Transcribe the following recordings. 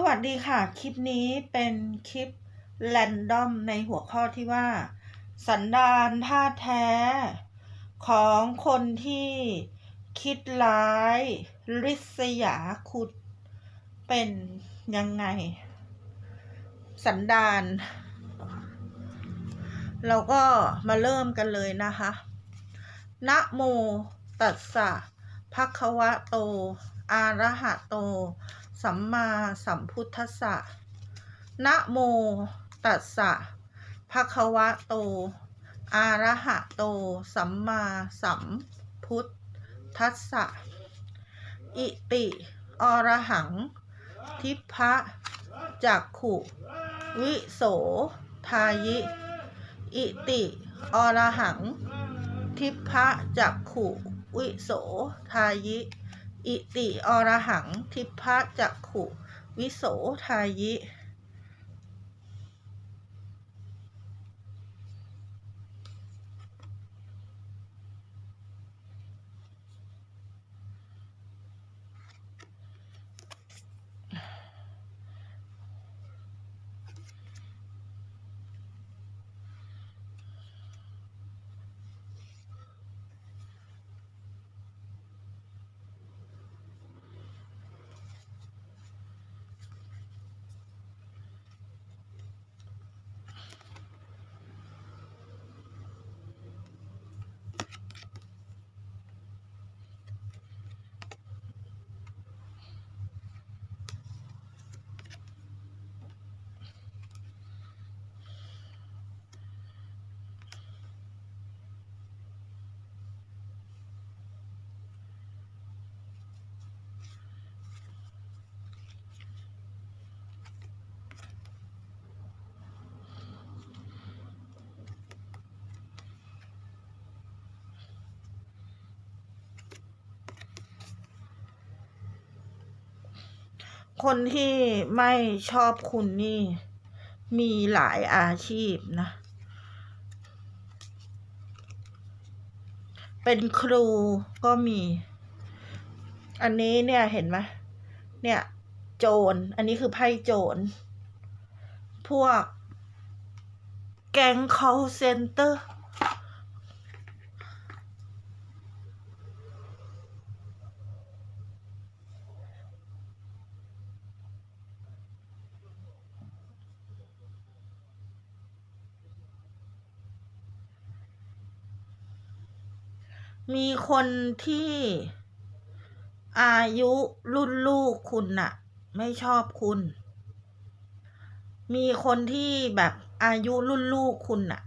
สวัสดีค่ะ คลิปนี้เป็นคลิปแรนดอมในหัวข้อที่ว่า สันดานท่าแท้ ของคนที่คิดร้ายริษยาขุดเป็นยังไง สันดาน เราก็มาเริ่มกันเลยนะคะนะโมตัสสะภะคะวะโตอะระหะโต สัมมาสัมพุทธัสสะ นะโมตัสสะภะคะวะโต อะระหะโต สัมมาสัมพุทธัสสะ อิติ อรหัง ทิพะจักขุ วิโส ทายิ อิติ อรหัง ทิพะจักขุ วิโส ทายิ อิติอรหัง ทิพะจักขุ วิโสทายิ คนที่ไม่ชอบคุณนี่ มีหลายอาชีพนะ เป็นครูก็มี อันนี้เนี่ยเห็นไหมเนี่ย โจร อันนี้คือไพ่โจร พวกแก๊ง call center มีคนที่อายุรุ่นลูกคุณน่ะ ไม่ชอบคุณ มีคนที่แบบอายุรุ่นลูกคุณน่ะ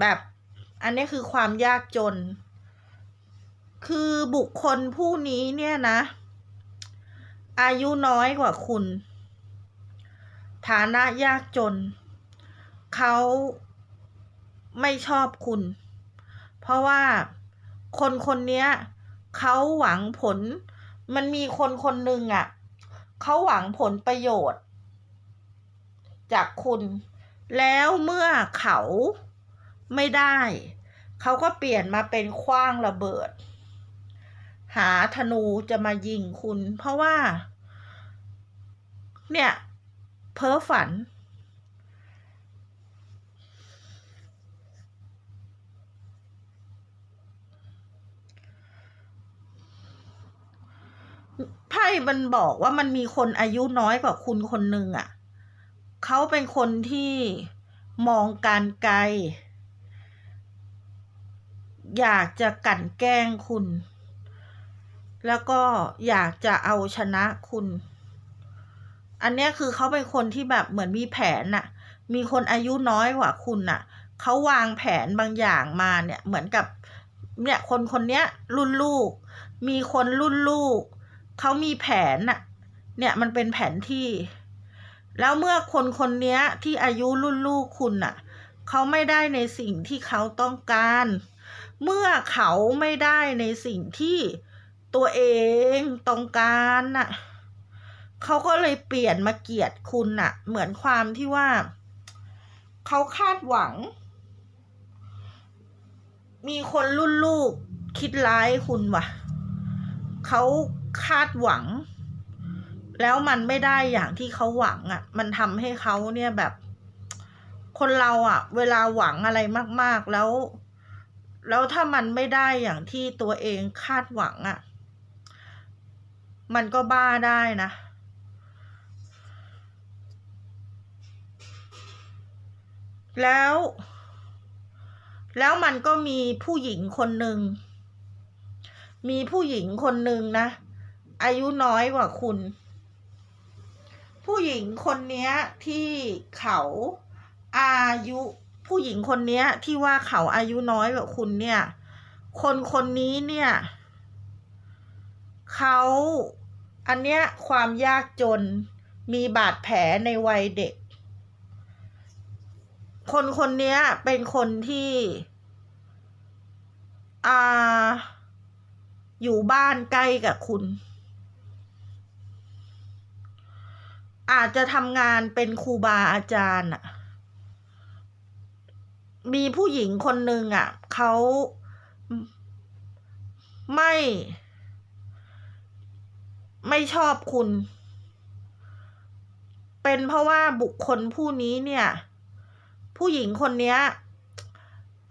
แบบอันนี้คือความยากจน คือบุคคลผู้นี้เนี่ยนะ อายุน้อยกว่าคุณ ฐานะยากจน เขาไม่ชอบคุณ เพราะว่าคนคนเนี้ยเขาหวังผล มันมีคนคนหนึ่งอะ่ะเขาหวังผลประโยชน์ จากคุณ แล้วเมื่อเขาไม่ได้ เขาก็เปลี่ยนมาเป็นคว้างระเบิด หาธนูจะมายิงคุณ เพราะว่า เนี่ย เพ้อฝัน ไพ่มันบอกว่ามันมีคนอายุน้อยกว่าคุณคนหนึ่งอะ่ะเขาเป็นคนที่มองการไกล อยากจะกลั่นแกล้งคุณ แล้วก็อยากจะเอาชนะคุณ อันนี้คือเขาเป็นคนที่แบบเหมือนมีแผนน่ะ มีคนอายุน้อยกว่าคุณน่ะเขาวางแผนบางอย่างมาเนี่ยเหมือนกับเนี่ยคนคนเนี้ยรุ่นลูก มีคนรุ่นลูก เขามีแผนน่ะ เนี่ยมันเป็นแผนที่ แล้วเมื่อคนคนนี้ที่อายุรุ่นลูกคุณน่ะ เขาไม่ได้ในสิ่งที่เขาต้องการ เมื่อเขาไม่ได้ในสิ่งที่ตัวเองต้องการน่ะเขาก็เลยเปลี่ยนมาเกลียดคุณน่ะ เหมือนความที่ว่า เขาคาดหวัง มีคนรุ่นลูกคิดร้ายคุณว่ะเขา คาดหวัง แล้วมันไม่ได้อย่างที่เขาหวังอะ่ะ มันทำให้เขาเนี่ยแบบ คนเราอะ่ะ เวลาหวังอะไรมาก ๆ แล้ว แล้วถ้ามันไม่ได้อย่างที่ตัวเองคาดหวังอะ่ะ มันก็บ้าได้นะแล้ว แล้วมันก็มีผู้หญิงคนหนึ่ง มีผู้หญิงคนหนึ่งนะ อายุน้อยกว่าคุณ ผู้หญิงคนเนี้ยที่เขาอายุผู้หญิงคนเนี้ยที่ว่าเขาอายุน้อยกว่าคุณเนี่ย คนคนนี้เนี่ยเขาอันเนี้ยความยากจนมีบาดแผลในวัยเด็ก คนคนเนี้ยเป็นคนที่อ่าอยู่บ้านใกล้กับคุณ อาจจะทำงานเป็นครูบาอาจารย์อะมีผู้หญิงคนหนึ่งอะเขาไม่ ไม่ชอบคุณ เป็นเพราะว่าบุคคลผู้นี้เนี่ย ผู้หญิงคนเนี้ย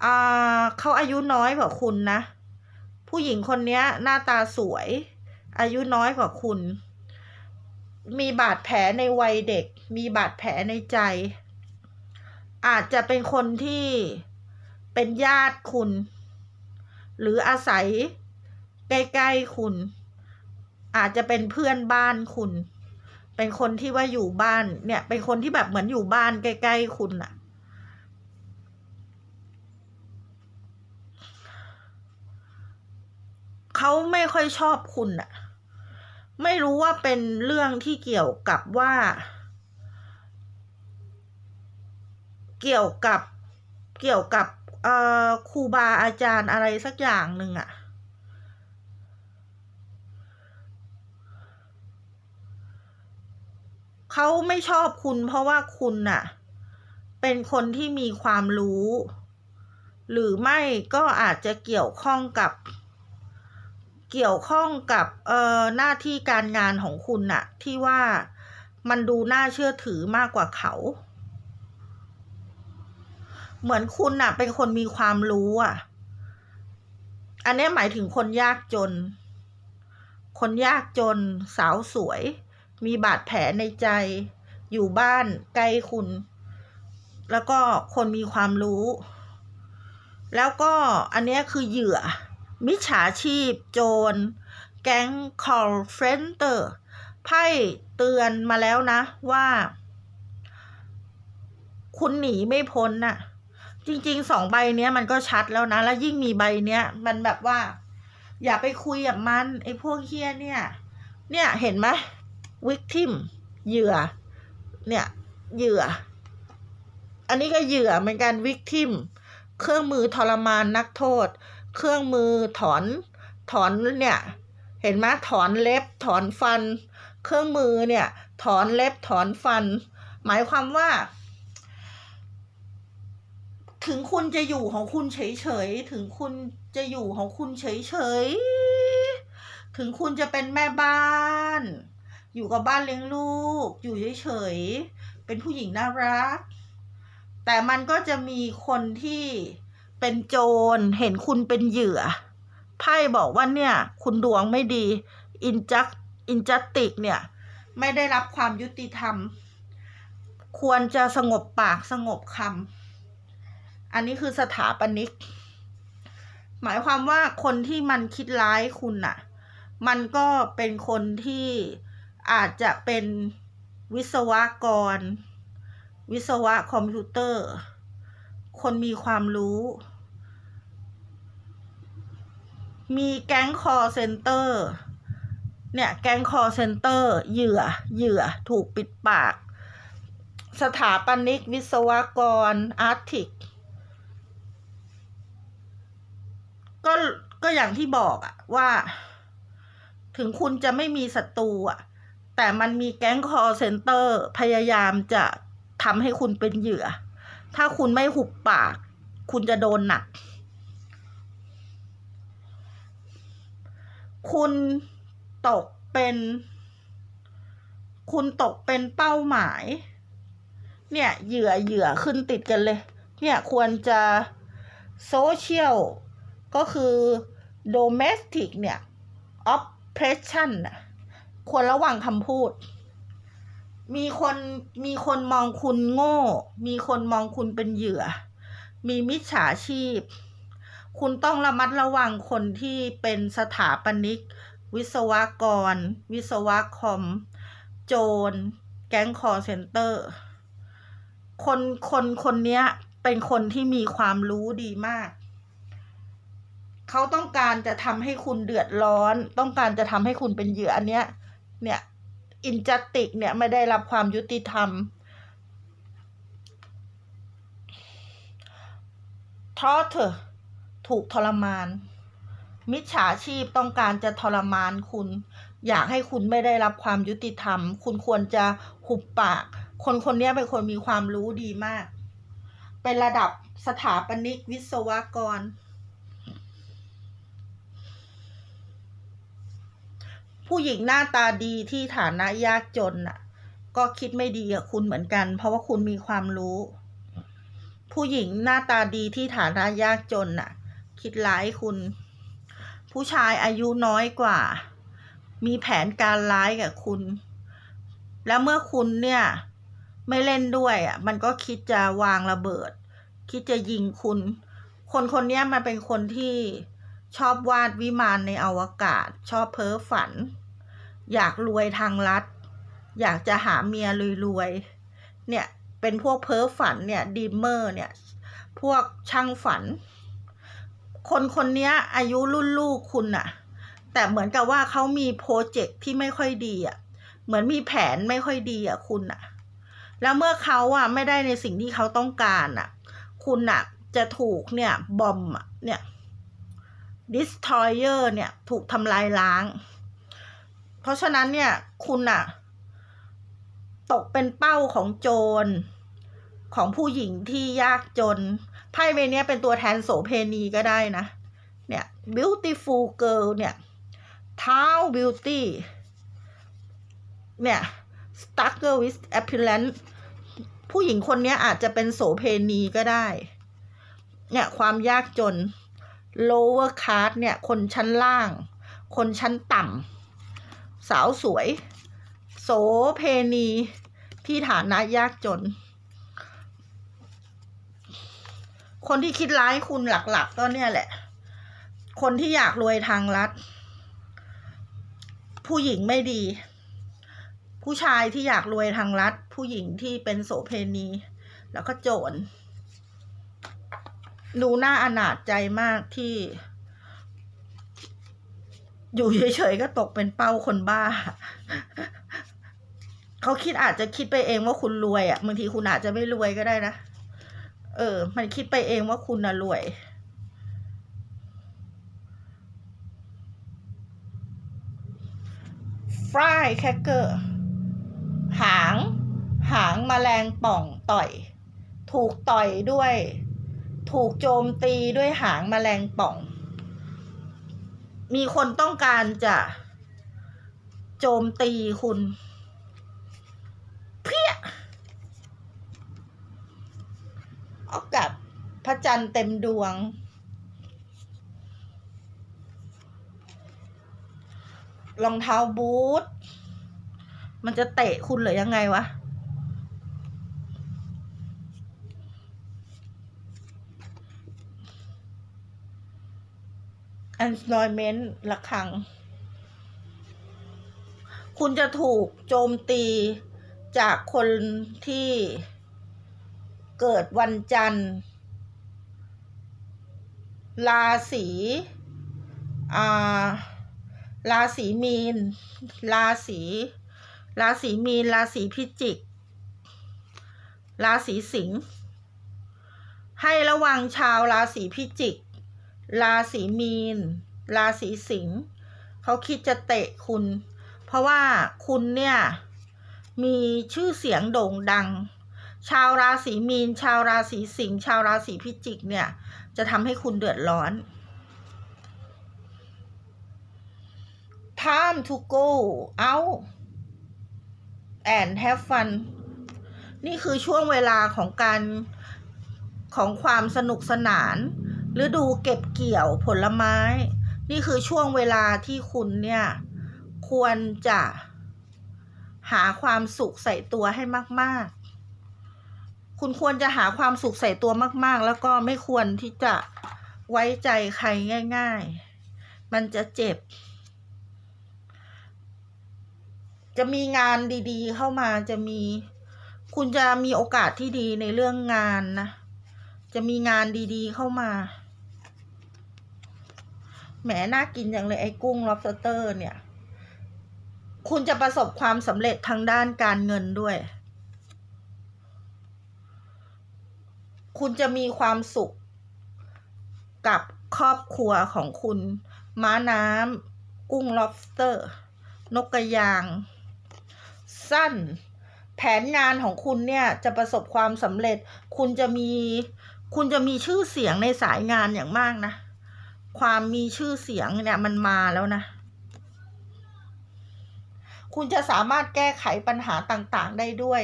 อ่าเขาอายุน้อยกว่าคุณนะ ผู้หญิงคนเนี้ย หน้าตาสวย อายุน้อยกว่าคุณ มีบาดแผลในวัยเด็ก มีบาดแผลในใจ อาจจะเป็นคนที่เป็นญาติคุณ หรืออาศัยใกล้ๆคุณ อาจจะเป็นเพื่อนบ้านคุณ เป็นคนที่ว่าอยู่บ้านเนี่ย เป็นคนที่แบบเหมือนอยู่บ้านใกล้ๆคุณอะเขาไม่ค่อยชอบคุณอะ ไม่รู้ว่าเป็นเรื่องที่เกี่ยวกับว่า เกี่ยวกับเกี่ยวกับเอ่อครูบาอาจารย์อะไรสักอย่างหนึ่งอะเขาไม่ชอบคุณเพราะว่าคุณน่ะ เป็นคนที่มีความรู้ หรือไม่ก็อาจจะเกี่ยวข้องกับ เกี่ยวข้องกับเอ่อหน้าที่การงานของคุณน่ะ ที่ว่ามันดูน่าเชื่อถือมากกว่าเขา เหมือนคุณน่ะ เป็นคนมีความรู้อะ อันนี้หมายถึงคนยากจน คนยากจน สาวสวย มีบาดแผลในใจ อยู่บ้านใกล้คุณ แล้วก็คนมีความรู้ แล้วก็อันนี้คือเหยื่อ มิจฉาชีพ โจร แก๊ง call center ไพ่เตือนมาแล้วนะว่า คุณหนีไม่พ้นน่ะ จริงๆสองใบเนี้ยมันก็ชัดแล้วนะ แล้วยิ่งมีใบเนี้ย มันแบบว่า อย่าไปคุยกับมัน ไอ้พวกเฮี้ยเนี่ย เนี่ยเห็นไหมวิกทิมเหยื่อ เนี่ยเหยื่อ อันนี้ก็เหยื่อเหมือนกันวิกทิมเครื่องมือทรมานนักโทษ เครื่องมือถอนถอนเนี่ยเห็นไหมถอนเล็บถอนฟัน เครื่องมือเนี่ยถอนเล็บถอนฟัน หมายความว่า ถึงคุณจะอยู่ของคุณเฉยๆถึงคุณจะอยู่ของคุณเฉยๆถึงคุณจะเป็นแม่บ้าน อยู่กับบ้านเลี้ยงลูก อยู่เฉยๆเป็นผู้หญิงน่ารัก แต่มันก็จะมีคนที่ เป็นโจร เห็นคุณเป็นเหยื่อ ไพ่บอกว่าเนี่ย คุณดวงไม่ดี อินจักอินจัติกเนี่ย ไม่ได้รับความยุติธรรม ควรจะสงบปากสงบคำ อันนี้คือสถาปนิก หมายความว่าคนที่มันคิดร้ายคุณน่ะ มันก็เป็นคนที่อาจจะเป็นวิศวกร วิศวะคอมพิวเตอร์ คนมีความรู้ มีแก๊งคอเซนเตอร์ เนี่ย แก๊งคอเซนเตอร์ เหยื่อ เหยื่อ ถูกปิดปาก สถาปนิก วิศวกร อาร์ติก ก็ ก็อย่างที่บอกอะว่า ถึงคุณจะไม่มีศัตรูอะแต่มันมีแก๊งคอเซนเตอร์ พยายามจะทำให้คุณเป็นเหยื่อ ถ้าคุณไม่หุบปาก คุณจะโดนหนัก คุณตกเป็น คุณตกเป็นเป้าหมาย เนี่ย เหยื่อเหยื่อขึ้นติดกันเลย เนี่ยควรจะโซเชียลก็คือ domestic เนี่ย oppression น่ะควรระวังคำพูด มีคนมีคนมองคุณโง่ มีคนมองคุณเป็นเหยื่อ มีมิจฉาชีพ คุณต้องระมัดระวังคนที่เป็นสถาปนิก วิศวกร วิศวคอม โจร แก๊งคอร์เซนเตอร์ คนคนคนเนี้ยเป็นคนที่มีความรู้ดีมาก เขาต้องการจะทำให้คุณเดือดร้อน ต้องการจะทำให้คุณเป็นเหยื่ออันเนี้ย เนี่ย อินจัติกเนี่ยไม่ได้รับความยุติธรรมเพราะเธอถูกทรมาน มิจฉาชีพต้องการจะทรมานคุณ อยากให้คุณไม่ได้รับความยุติธรรม คุณควรจะหุบปาก คนคนนี้เป็นคนมีความรู้ดีมาก เป็นระดับสถาปนิกวิศวกร ผู้หญิงหน้าตาดีที่ฐานะยากจนน่ะ ก็คิดไม่ดีกับคุณเหมือนกัน เพราะว่าคุณมีความรู้ ผู้หญิงหน้าตาดีที่ฐานะยากจนน่ะ คิดร้ายคุณ ผู้ชายอายุน้อยกว่า มีแผนการร้ายกับคุณ แล้วเมื่อคุณเนี่ย ไม่เล่นด้วยอะ มันก็คิดจะวางระเบิด คิดจะยิงคุณ คนคนนี้มันเป็นคนที่ ชอบวาดวิมานในอวกาศ ชอบเพ้อฝัน อยากรวยทางลัดอยากจะหาเมียรวยๆ เนี่ย เป็นพวกเพ้อฝันเนี่ยดีเมอร์เนี่ย พวกช่างฝัน คนคนนี้อายุรุ่นลูกคุณอะแต่เหมือนกับว่าเขามีโปรเจกต์ที่ไม่ค่อยดีอะเหมือนมีแผนไม่ค่อยดีอะคุณอะแล้วเมื่อเขาอะไม่ได้ในสิ่งที่เขาต้องการอะคุณอะจะถูกเนี่ยบอมอะเนี่ย destroyer เนี่ย ถูกทำลายล้าง เพราะฉะนั้นเนี่ย คุณอะตกเป็นเป้าของโจร ของผู้หญิงที่ยากจน ไพ่ใบนี้เป็นตัวแทนโสเพณีก็ได้นะ เนี่ย beautiful girl เนี่ย Town beauty เนี่ย struggle with appearance ผู้หญิงคนนี้อาจจะเป็นโสเพณีก็ได้ เนี่ย ความยากจน lower class เนี่ย คนชั้นล่าง คนชั้นต่ำสาวสวย โสเพณีที่ฐานะยากจน คนที่คิดร้ายคุณหลัก ๆ ก็เนี่ยแหละ คนที่อยากรวยทางลัดผู้หญิงไม่ดี ผู้ชายที่อยากรวยทางลัดผู้หญิงที่เป็นโสเพณี แล้วก็โจร ดูหน่าอนาจใจมากที่ อยู่เฉยๆก็ตกเป็นเป้าคนบ้า เขาคิดอาจจะคิดไปเองว่าคุณรวยอะบางทีคุณอาจจะไม่รวยก็ได้นะ เออ มันคิดไปเองว่าคุณน่ะรวยฟรายแคคเกอร์ หาง หางแมลงป่องต่อย ถูกต่อยด้วย ถูกโจมตีด้วยหางแมลงป่อง มีคนต้องการจะโจมตีคุณ เพี้ยเอากับพระจันทร์เต็มดวง รองเท้าบูท มันจะเตะคุณหรือยังไงวะ employment ละครัง คุณจะถูกโจมตีจากคนที่เกิดวันจันทร์ ราศีอ่าราศีมีน ราศีราศีมีน ราศีพิจิก ราศีสิงห์ให้ระวังชาวราศีพิจิก ราศีมีน ราศีสิงห์เขาคิดจะเตะคุณ เพราะว่าคุณเนี่ยมีชื่อเสียงโด่งดัง ชาวราศีมีน ชาวราศีสิงห์ชาวราศีพิจิกเนี่ยจะทำให้คุณเดือดร้อน time to go out and have fun นี่คือช่วงเวลาของการของความสนุกสนาน ฤดูเก็บเกี่ยวผลไม้ นี่คือช่วงเวลาที่คุณเนี่ย ควรจะหาความสุขใส่ตัวให้มาก ๆ คุณควรจะหาความสุขใส่ตัวมาก ๆ แล้วก็ไม่ควรที่จะไว้ใจใครง่าย ๆ มันจะเจ็บ จะมีงานดีๆ เข้ามาจะมี คุณจะมีโอกาสที่ดีในเรื่องงานนะ จะมีงานดีๆเข้ามา แหมน่ากินอย่างเลยไอ้กุ้ง lobster เนี่ย คุณจะประสบความสำเร็จทางด้านการเงินด้วย คุณจะมีความสุขกับครอบครัวของคุณ ม้าน้ำกุ้ง lobster นกกระยาง สั้น แผนงานของคุณเนี่ยจะประสบความสำเร็จ คุณจะมี คุณจะมีชื่อเสียงในสายงานอย่างมากนะ ความมีชื่อเสียงเนี่ยมันมาแล้วนะ คุณจะสามารถแก้ไขปัญหาต่างๆ ได้ด้วย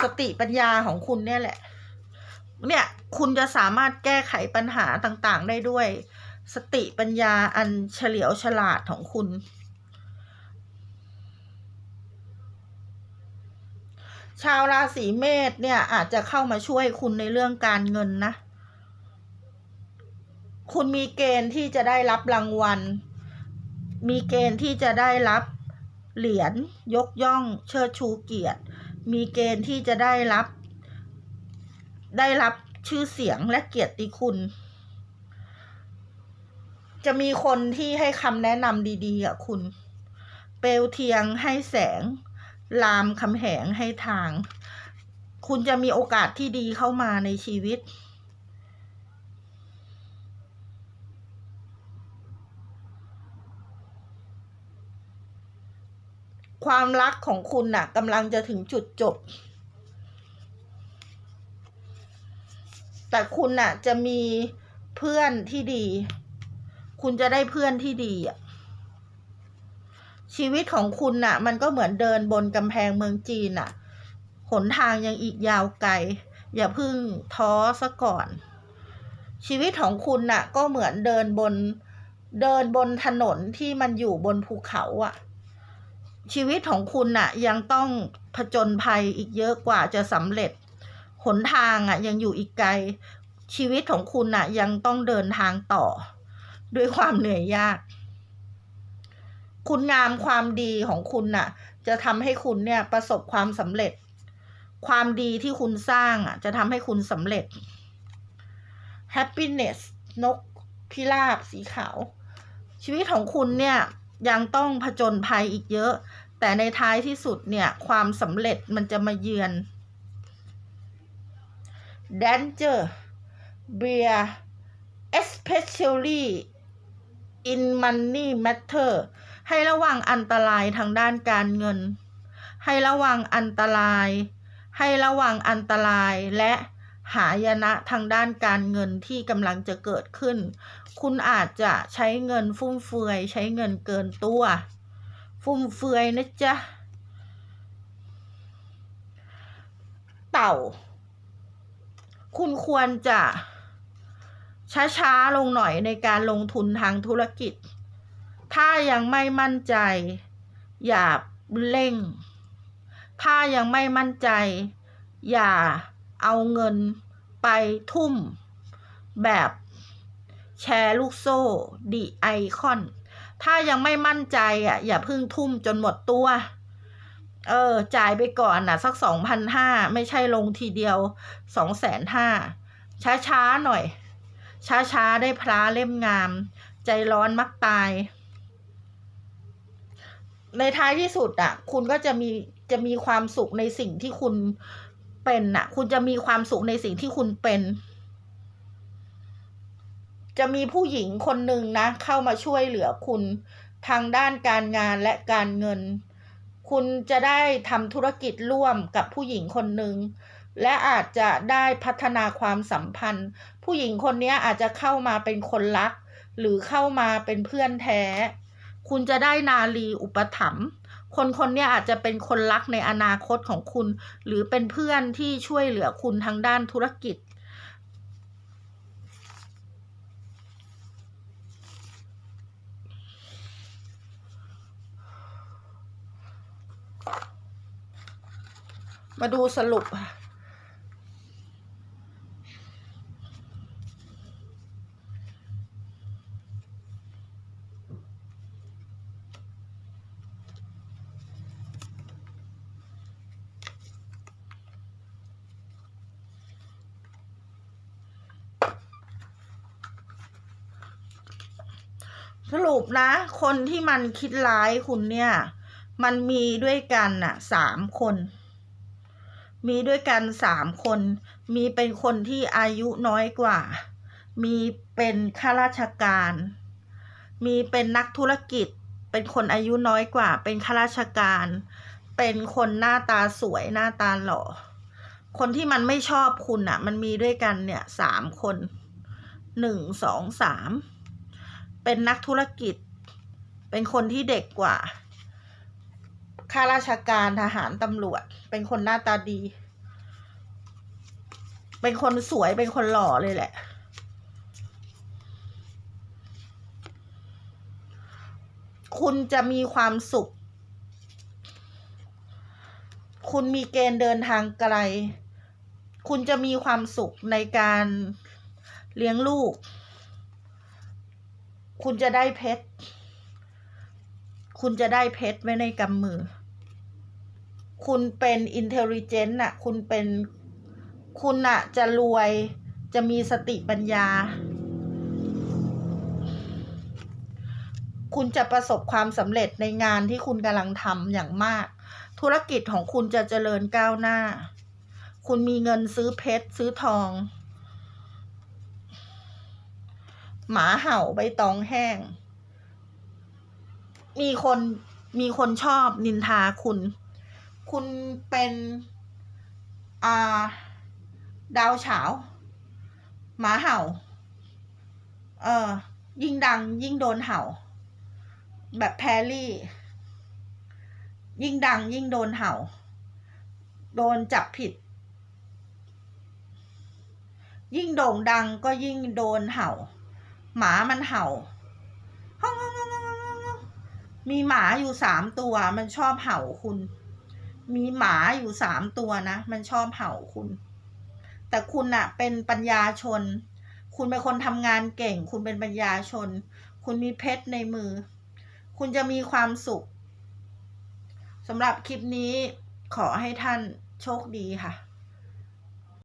สติปัญญาของคุณเนี่ยแหละ เนี่ยคุณจะสามารถแก้ไขปัญหาต่างๆ ได้ด้วย สติปัญญาอันเฉลียวฉลาดของคุณชาวราศีเมษเนี่ยอาจจะเข้ามาช่วยคุณในเรื่องการเงินนะ คุณมีเกณฑ์ที่จะได้รับรางวัล มีเกณฑ์ที่จะได้รับเหรียญยกย่องเชิดชูเกียรติ มีเกณฑ์ที่จะได้รับ ได้รับชื่อเสียงและเกียรติคุณ จะมีคนที่ให้คำแนะนำดีๆกับคุณ เปลวเทียงให้แสง ลามคำแหงให้ทาง คุณจะมีโอกาสที่ดีเข้ามาในชีวิต ความรักของคุณน่ะกำลังจะถึงจุดจบ แต่คุณน่ะจะมีเพื่อนที่ดี คุณจะได้เพื่อนที่ดีอะชีวิตของคุณน่ะ มันก็เหมือนเดินบนกำแพงเมืองจีนน่ะ หนทางยังอีกยาวไกล อย่าพิ่งท้อซะก่อน ชีวิตของคุณน่ะ ก็เหมือนเดินบนเดินบนถนนที่มันอยู่บนภูเขาอะ ชีวิตของคุณน่ะ ยังต้องผจญภัยอีกเยอะกว่าจะสำเร็จ หนทางอะ ยังอยู่อีกไกล ชีวิตของคุณน่ะ ยังต้องเดินทางต่อ ด้วยความเหนื่อยยาก คุณงามความดีของคุณน่ะ จะทำให้คุณเนี่ยประสบความสำเร็จ ความดีที่คุณสร้างอะ จะทำให้คุณสำเร็จ happiness นกพิราบสีขาว ชีวิตของคุณเนี่ยยังต้องผจญภัยอีกเยอะ แต่ในท้ายที่สุดเนี่ย ความสำเร็จมันจะมาเยือน danger bear especially in money matter ให้ระวังอันตรายทางด้านการเงิน ให้ระวังอันตราย ให้ระวังอันตรายและหายนะทางด้านการเงินที่กำลังจะเกิดขึ้น คุณอาจจะใช้เงินฟุ่มเฟือย ใช้เงินเกินตัว ฟุ่มเฟือยนะจ๊ะ เต่า คุณควรจะ ช้าๆ ลงหน่อยในการลงทุนทางธุรกิจ ถ้ายังไม่มั่นใจ อย่าเร่ง ถ้ายังไม่มั่นใจ อย่าเอาเงินไปทุ่มแบบแชร์ลูกโซ่ดีไอคอน ถ้ายังไม่มั่นใจอะ อย่าพิ่งทุ่มจนหมดตัว เออ จ่ายไปก่อนนะสักสองพันห้าไม่ใช่ลงทีเดียวสองแสนห้าช้าๆหน่อย ช้าๆได้พระเล่มงาม ใจร้อนมักตาย ในท้ายที่สุดอะ คุณก็จะมีจะมีความสุขในสิ่งที่คุณเป็นน่ะ คุณจะมีความสุขในสิ่งที่คุณเป็น จะมีผู้หญิงคนหนึ่งนะเข้ามาช่วยเหลือคุณทางด้านการงานและการเงิน คุณจะได้ทำธุรกิจร่วมกับผู้หญิงคนหนึ่งและอาจจะได้พัฒนาความสัมพันธ์ ผู้หญิงคนนี้อาจจะเข้ามาเป็นคนรัก หรือเข้ามาเป็นเพื่อนแท้ คุณจะได้นาลีอุปถัมภ์คนคนนี้อาจจะเป็นคนรักในอนาคตของคุณ หรือเป็นเพื่อนที่ช่วยเหลือคุณทางด้านธุรกิจ มาดูสรุปค่ะสรุปนะ คนที่มันคิดร้ายคุณเนี่ย มันมีด้วยกันน่ะสามคน มีด้วยกันสามคน มีเป็นคนที่อายุน้อยกว่า มีเป็นข้าราชการ มีเป็นนักธุรกิจ เป็นคนอายุน้อยกว่า เป็นข้าราชการ เป็นคนหน้าตาสวยหน้าตาหล่อ คนที่มันไม่ชอบคุณอะมันมีด้วยกันเนี่ยสามคนหนึ่งสองสามเป็นนักธุรกิจ เป็นคนที่เด็กกว่า ข้าราชการทหารตำรวจ เป็นคนหน้าตาดี เป็นคนสวยเป็นคนหล่อเลยแหละ คุณจะมีความสุข คุณมีเกณฑ์เดินทางไกล คุณจะมีความสุขในการเลี้ยงลูก คุณจะได้เพชร คุณจะได้เพชรไว้ในกำมือ คุณเป็นอินเทลเจนต์น่ะ คุณเป็น คุณน่ะ จะรวย จะมีสติปัญญา คุณจะประสบความสำเร็จในงานที่คุณกำลังทำอย่างมาก ธุรกิจของคุณจะเจริญก้าวหน้า คุณมีเงินซื้อเพชรซื้อทอง หมาเห่าใบตองแห้ง มีคน มีคนชอบนินทาคุณ คุณเป็นาดาวเฉาหมาเห่า เออ ยิ่งดังยิ่งโดนเห่า แบบแพรรี่ ยิ่งดังยิ่งโดนเห่า โดนจับผิด ยิ่งโด่งดังก็ยิ่งโดนเห่า หมามันเห่าฮ่องฮ่องฮ่องฮ่องฮ่องฮ่องมีหมาอยู่สามตัวมันชอบเห่าคุณ มีหมาอยู่สามตัวนะ มันชอบเห่าคุณ แต่คุณอะเป็นปัญญาชน คุณเป็นคนทำงานเก่ง คุณเป็นปัญญาชน คุณมีเพชรในมือ คุณจะมีความสุขสำหรับคลิปนี้ขอให้ท่านโชคดีค่ะ